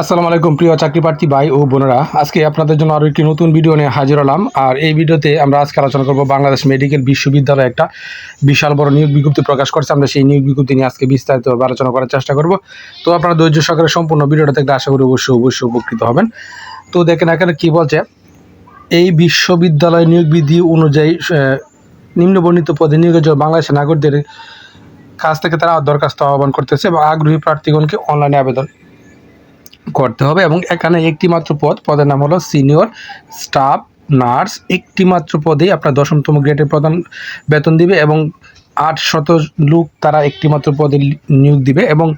আসসালামু আলাইকুম, প্রিয় চাকরি প্রার্থী ভাই ও বোনেরা। আজকে আপনাদের জন্য আরও একটি নতুন ভিডিও নিয়ে হাজির হলাম। আর এই ভিডিওতে আমরা আজকে আলোচনা করব বাংলাদেশ মেডিকেল বিশ্ববিদ্যালয় একটা বিশাল বড় নিয়োগ বিজ্ঞপ্তি প্রকাশ করছে। আমরা সেই নিয়োগ বিজ্ঞপ্তি নিয়ে আজকে বিস্তারিতভাবে আলোচনা করার চেষ্টা করব। তো আপনারা ধৈর্য সহকারে সম্পূর্ণ ভিডিওটা দেখলে আশা করি অবশ্যই অবশ্যই উপকৃত হবেন। তো দেখেন এখানে কী বলছে, এই বিশ্ববিদ্যালয় নিয়োগ বিধি অনুযায়ী নিম্নবর্ণিত পদে নিয়োগের জন্য বাংলাদেশের নাগরিকদের কাছ থেকে তারা দরখাস্ত আহ্বান করতেছে এবং আগ্রহী প্রার্থীগণকে অনলাইনে আবেদন করতে হবে এবং এখানে একটি মাত্র পদ, পদের নাম হলো সিনিয়র স্টাফ নার্স একটি মাত্র পদেই আপনার দশমতম গ্রেডের প্রধান বেতন দিবে এবং আট শত লোক তারা একটি মাত্র পদে নিয়োগ দিবে এবং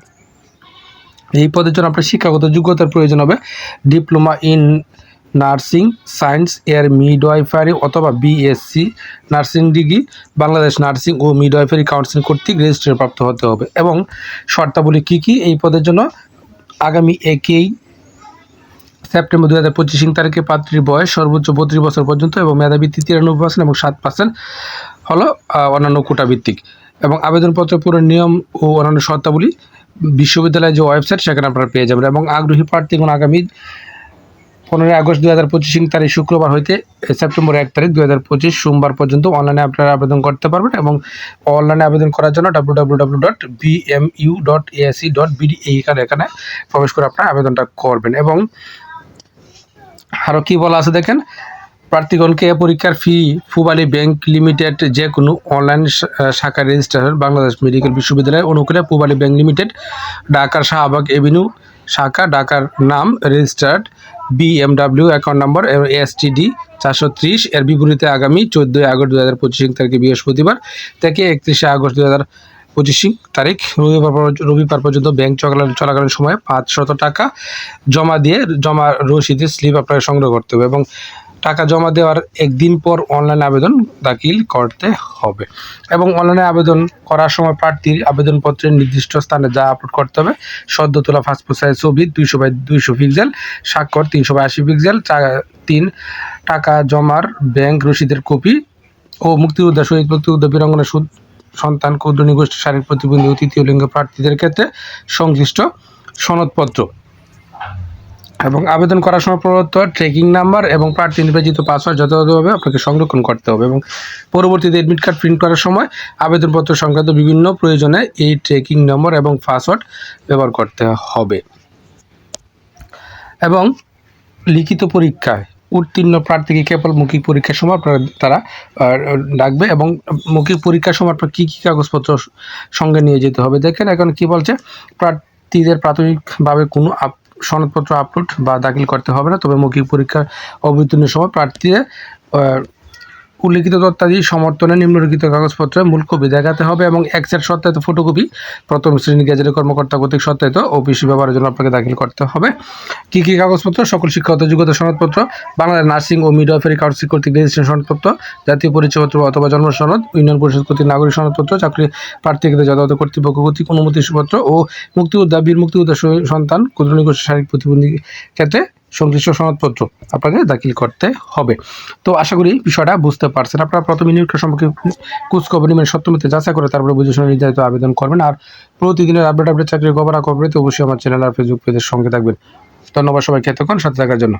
এই পদের জন্য আপনার শিক্ষাগত যোগ্যতার প্রয়োজন হবে ডিপ্লোমা ইন নার্সিং সায়েন্স এর মিডওয়াইফারি অথবা B Sc nursing degree Bangladesh nursing ও মিডওয়াইফারি কাউন্সিল কর্তৃক রেজিস্ট্রেশন প্রাপ্ত হতে হবে এবং শর্তাবলী কী কী? এই পদের জন্য আগামী একই সেপ্টেম্বর দু হাজার পঁচিশ তারিখে পাত্রীর বয়স সর্বোচ্চ বত্রিশ বছর পর্যন্ত এবং মেধাবৃত্তি তিরানব্বই পার্সেন্ট এবং সাত পার্সেন্ট হলো অন্যান্য কোটাভিত্তিক। এবং আবেদনপত্র পূরণ নিয়ম ও অন্যান্য শর্তাবলী বিশ্ববিদ্যালয়ের যে ওয়েবসাইট, সেখানে আপনারা পেয়ে যাবেন। এবং আগ্রহী প্রার্থীগণ আগামী পনেরোই আগস্ট দু হাজার পঁচিশ তারিখ শুক্রবার হইতে সেপ্টেম্বর এক তারিখ দু হাজার পঁচিশ সোমবার পর্যন্ত অনলাইনে আপনারা আবেদন করতে পারবেন এবং অনলাইনে আবেদন করার জন্য W W W dot B M U dot A A C dot B D এইখানে এখানে প্রবেশ করে আপনারা আবেদনটা করবেন। এবং আরও কী বলা আছে দেখেন? প্রার্থীগণকে এ পরীক্ষার ফি ফুবালি ব্যাংক লিমিটেড যে কোনো অনলাইন শাখা রেজিস্ট্রেশন বাংলাদেশ মেডিকেল বিশ্ববিদ্যালয় অনুকূলে পুবালি ব্যাংক লিমিটেড ঢাকার শাহবাগ এভিনিউ শাখা, ঢাকার নাম registered B M W account number S T D চারশো ত্রিশ, এর বিপরীতে আগামী চোদ্দোই আগস্ট দু হাজার পঁচিশ তারিখে বৃহস্পতিবার থেকে একত্রিশে আগস্ট দু হাজার পঁচিশ তারিখ, রবিবার রবিবার পর্যন্ত ব্যাংক চলাকালীন সময়ে পাঁচশত টাকা জমা দিয়ে জমা রসিদের স্লিপ আপনাকে সংগ্রহ করতে হবে এবং টাকা জমা দেওয়ার একদিন পর অনলাইন আবেদন দাখিল করতে হবে। এবং অনলাইনে আবেদন করার সময় প্রার্থীর আবেদনপত্রের নির্দিষ্ট স্থানে যা আপলোড করতে হবে সদ্য তোলা পাসপোর্ট সাইজ ছবি, দুইশো বাই দুইশো পিক্সেল স্বাক্ষর তিনশো বাই আশি পিক্সেল তিন, টাকা জমার ব্যাংক রসিদের কপি ও মুক্তিযোদ্ধা শহীদ মুক্তিযুদ্ধ বীরাঙ্গনা সুদ- সন্তান, ক্ষুদ্র নিগোষ্ঠী, শারীরিক প্রতিবন্ধী ও তৃতীয় লিঙ্গ প্রার্থীদের ক্ষেত্রে সংশ্লিষ্ট সনদপত্র। এবং আবেদন করার সময় প্রদত্ত ট্রেকিং নাম্বার এবং প্রার্থী নির্বাচিত পাসওয়ার্ড যথাযথভাবে আপনাকে সংরক্ষণ করতে হবে এবং পরবর্তীতে এডমিট কার্ড প্রিন্ট করার সময় আবেদনপত্র সংক্রান্ত বিভিন্ন প্রয়োজনে এই ট্রেকিং নম্বর এবং পাসওয়ার্ড ব্যবহার করতে হবে। এবং লিখিত পরীক্ষায় উত্তীর্ণ প্রার্থীকে কেবল মৌখিক পরীক্ষার সময় আপনারা তারা ডাকবে এবং মৌখিক পরীক্ষার সময় আপনার কী কী কাগজপত্র সঙ্গে নিয়ে যেতে হবে। দেখেন এখন কি বলছে? প্রার্থীদের প্রাথমিকভাবে কোনো সনদপত্র আপলোড বা দাখিল করতে হবে না তবে মৌখিক পরীক্ষা অবতীর্ণের সময় প্রার্থীদের আহ, উল্লিখিত তথ্যাদি সমর্থনে নিম্নলিখিত কাগজপত্রে মূল কপি দেখাতে হবে এবং এক সেট সত্যায়িত ফটোকপি প্রথম শ্রেণি গেজেটের কর্মকর্তা কর্তৃক সত্যায়িত অফিসি ব্যবহারের জন্য আপনাকে দাখিল করতে হবে। কী কী কাগজপত্র? সকল শিক্ষাগত যোগ্যতা সনদপত্র বাংলাদেশ নার্সিং ও মিডওয়াইফারি কাউন্সিল কর্তৃক রেজিস্ট্রেশন সনদপত্র, জাতীয় পরিচয়পত্র অথবা জন্ম সনদ, ইউনিয়ন পরিষদ কর্তৃক নাগরিক সনদপত্র, চাকরি প্রার্থীদের যথাযথ কর্তৃপক্ষ কর্তৃক অনুমতিপত্র ও মুক্তিযোদ্ধা, বীর মুক্তিযোদ্ধা সন্তান, ক্ষুদ্র শারীরিক প্রতিবন্ধী ক্ষেত্রে সংশ্লিষ্ট সনদপত্র আপনাকে দাখিল করতে হবে। তো আশা করি বিষয়টা বুঝতে পারছেন। আপনারা প্রথম নিয়োগটা সম্পর্কে কুচখবর নেবেন সত্যমিতে যাচাই করে তারপরে বুঝে শুনে নির্ধারিত আবেদন করবেন। আর প্রতিদিনের আপডেট আপডেট চাকরির খবর খবর অবশ্যই আমার চ্যানেল আর ফেসবুক পেজের সঙ্গে থাকবেন। ধন্যবাদ সবাইকে, এতক্ষণ সাথে থাকার জন্য।